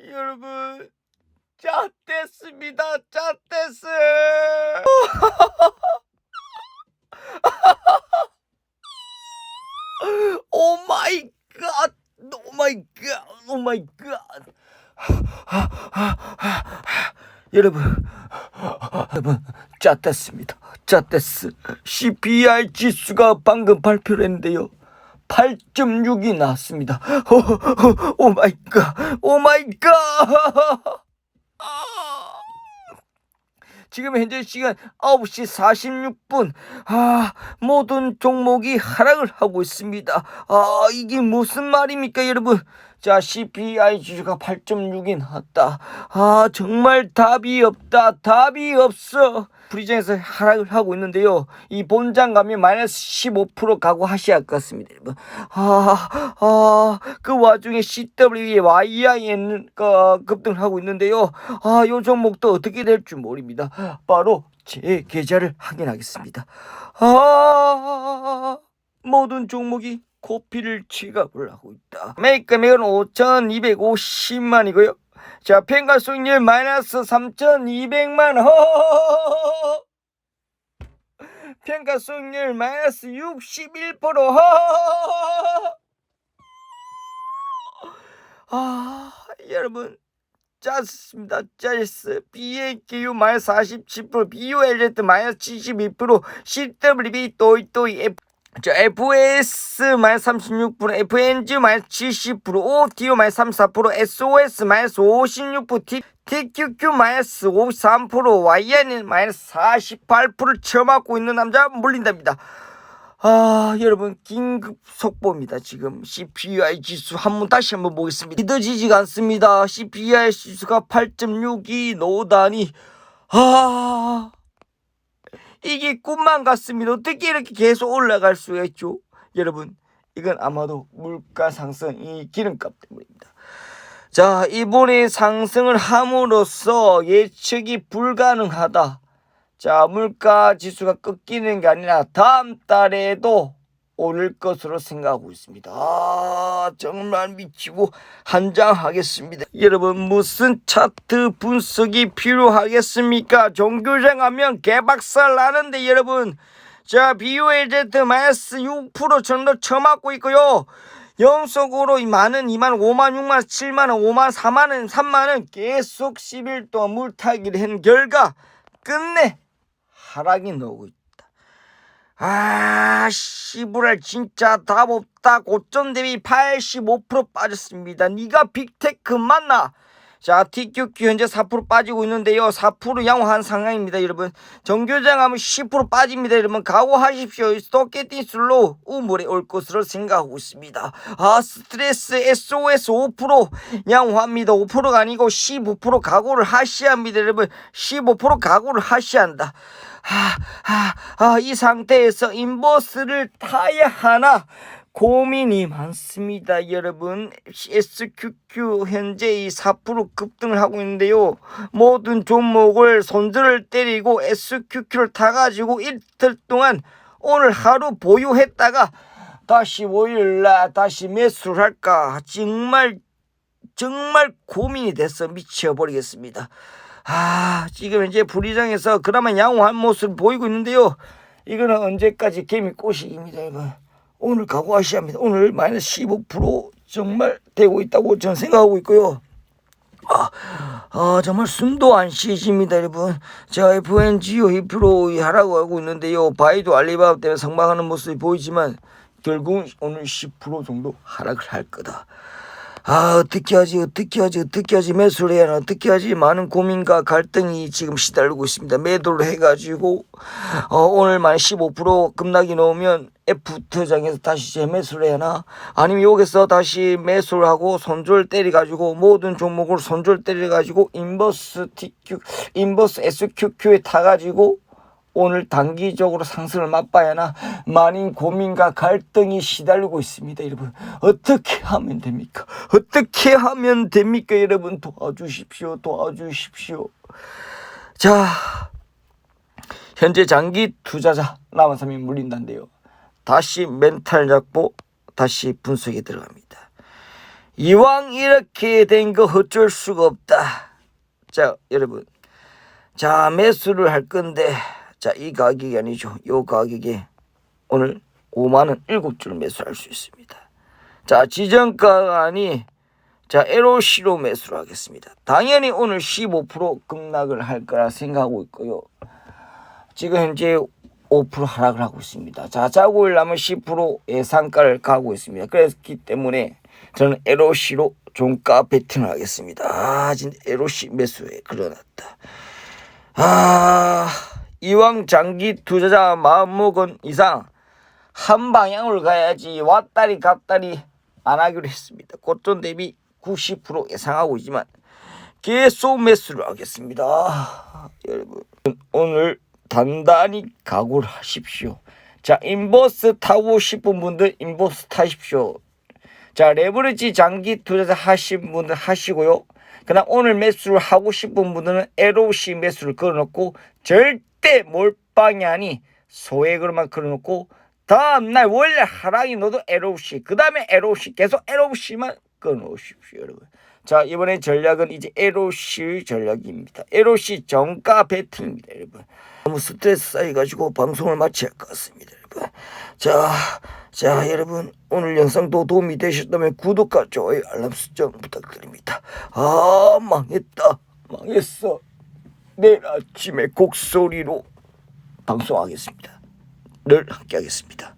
여러분, 짜됐습니다. 짜됐어. 오 마이 갓. 오 마이 갓. 오 마이 갓. 여러분, 여러분, 짰됐습니다. 짰됐스. CPI 지수가 방금 발표를 했는데요. 8.6이 나왔습니다. 오, 오 마이 갓. 오 마이 갓. 아. 지금 현재 시간 9시 46분. 아, 모든 종목이 하락을 하고 있습니다. 아, 이게 무슨 말입니까, 여러분? 자, CPI 지수가 8.6이 나왔다. 아, 정말 답이 없다. 답이 없어. 프리장에서 하락을 하고 있는데요. 이 본장 가면 마이너스 15% 가고 하셔야 할 것 같습니다, 여러분. 아, 아, 그 와중에 CW의 YIN 어, 급등을 하고 있는데요. 아, 요 종목도 어떻게 될지 모릅니다. 바로 제 계좌를 확인하겠습니다. 아, 모든 종목이 코피를 지갑을 하고 있다. 메이크업은 5,250만이고요. 자, 평가 수익률 마이너스 3,200만 허. 평가 수익률 마이너스 61% 허. 아, 여러분 짰습니다. 짰어. BAQ 마이너스 47%, BULZ 마이너스 72%, CWB 또이또이 F 자, FS 마이너스 36%, FNG 마이너스 70%, OTO 마이너스 34%, SOS 마이너스 56%, T, TQQ 마이너스 53%, YN 마이너스 48%를 쳐맞고 있는 남자 물린답니다. 아, 여러분 긴급 속보입니다. 지금 CPI 지수 한 번 다시 한번 보겠습니다. 믿어지지가 않습니다. CPI 지수가 8.62 노다니 아. 이게 꿈만 같습니다. 어떻게 이렇게 계속 올라갈 수가 있죠? 여러분, 이건 아마도 물가 상승 이 기름값 때문입니다. 자, 이번에 상승을 함으로써 예측이 불가능하다. 자, 물가 지수가 꺾이는 게 아니라 다음 달에도 오를 것으로 생각하고 있습니다. 아, 정말 미치고 한장하겠습니다. 여러분 무슨 차트 분석이 필요하겠습니까? 종교장 하면 개박살 나는데 여러분 자 BOLZ 마이너스 6% 정도 쳐맞고 있고요. 연속으로 많은 2만 5만 6만 7만 원 5만 4만 원 3만 원 계속 10일 동안 물타기를 한 결과 끝내 하락이 나오고 있다. 아, 씨부랄 진짜 답 없다. 고점 대비 85% 빠졌습니다. 네가 빅테크 맞나? 자, TQQ 현재 4% 빠지고 있는데요. 4% 양호한 상황입니다, 여러분. 정교장 하면 10% 빠집니다, 여러분. 각오하십시오. 스토캐티슬로 우물에 올 것으로 생각하고 있습니다. 아, 스트레스 SOS 5% 양호합니다. 5%가 아니고 15% 각오를 하셔야 합니다, 여러분. 15% 각오를 하셔야 한다. 아, 아, 아, 이 상태에서 인버스를 타야 하나 고민이 많습니다, 여러분. SQQ 현재 이 4% 급등을 하고 있는데요. 모든 종목을 손들을 때리고 SQQ를 타가지고 이틀 동안 오늘 하루 보유했다가 다시 5일날 다시 매수를 할까 정말 정말 고민이 돼서 미쳐버리겠습니다. 아, 지금 현재 불이장에서 그나마 양호한 모습을 보이고 있는데요. 이거는 언제까지 개미 꼬시기입니다, 여러분. 오늘 각오하셔야 합니다. 오늘 마이너스 15% 정말 되고 있다고 저는 생각하고 있고요. 아, 아 정말 숨도 안 쉬십니다, 여러분. 제가 FNGO 2% 하라고 하고 있는데요. 바이도 알리바바 때문에 성방하는 모습이 보이지만 결국은 오늘 10% 정도 하락을 할 거다. 아 어떻게 하지 어떻게 하지 어떻게 하지 매수를 해야 하나 어떻게 하지? 많은 고민과 갈등이 지금 시달리고 있습니다. 매도를 해가지고 어, 오늘만 15% 급락이 나오면 F투장에서 다시 재매수를 해야 하나? 아니면 여기서 다시 매수를 하고 손절 때려가지고 모든 종목을 손절 때려가지고 인버스 TQ 인버스 SQQ에 타가지고 오늘 단기적으로 상승을 맛봐야 하나 많은 고민과 갈등이 시달리고 있습니다 여러분 어떻게 하면 됩니까 어떻게 하면 됩니까 여러분 도와주십시오 도와주십시오 자 현재 장기 투자자 남은 3이 물린다는데요. 다시 멘탈 잡고 다시 분석에 들어갑니다. 이왕 이렇게 된 거 어쩔 수가 없다. 자, 여러분. 자, 매수를 할 건데 자, 이 가격이 아니죠. 요 가격에 오늘 5만 원 7줄 매수할 수 있습니다. 자, 지정가가 아니 자, LOC로 매수를 하겠습니다. 당연히 오늘 15% 급락을 할 거라 생각하고 있고요. 지금 현재 5% 하락을 하고 있습니다. 자, 자고 일라면 10% 예상가를 가고 있습니다. 그렇기 때문에 저는 LOC로 종가 베팅을 하겠습니다. 아, 진짜 LOC 매수에 그려놨다. 아, 이왕 장기 투자자 마음먹은 이상 한 방향으로 가야지 왔다리 갔다리 안 하기로 했습니다. 고점 대비 90% 예상하고 있지만 계속 매수를 하겠습니다. 아, 여러분 오늘 단단히 각오를 하십시오. 자 인버스 타고 싶은 분들 인버스 타십시오. 자 레버리지 장기 투자자 하신 분들 하시고요. 그다음 오늘 매수를 하고 싶은 분들은 LOC 매수를 걸어놓고 절대 몰빵이 아니 소액으로만 걸어놓고 다음날 원래 하락이 너도 LOC 그 다음에 LOC 계속 LOC만 끊어오십시오 여러분. 자 이번에 전략은 이제 LOC 전략입니다. LOC 정가 배팅입니다 여러분. 너무 스트레스 쌓여가지고 방송을 마쳐야 할 것 같습니다 여러분. 자, 자 여러분. 오늘 영상도 도움이 되셨다면 구독과 좋아요 알람 설정 부탁드립니다. 아 망했다. 망했어 내일 아침에 곡소리로 방송하겠습니다. 늘 함께 하겠습니다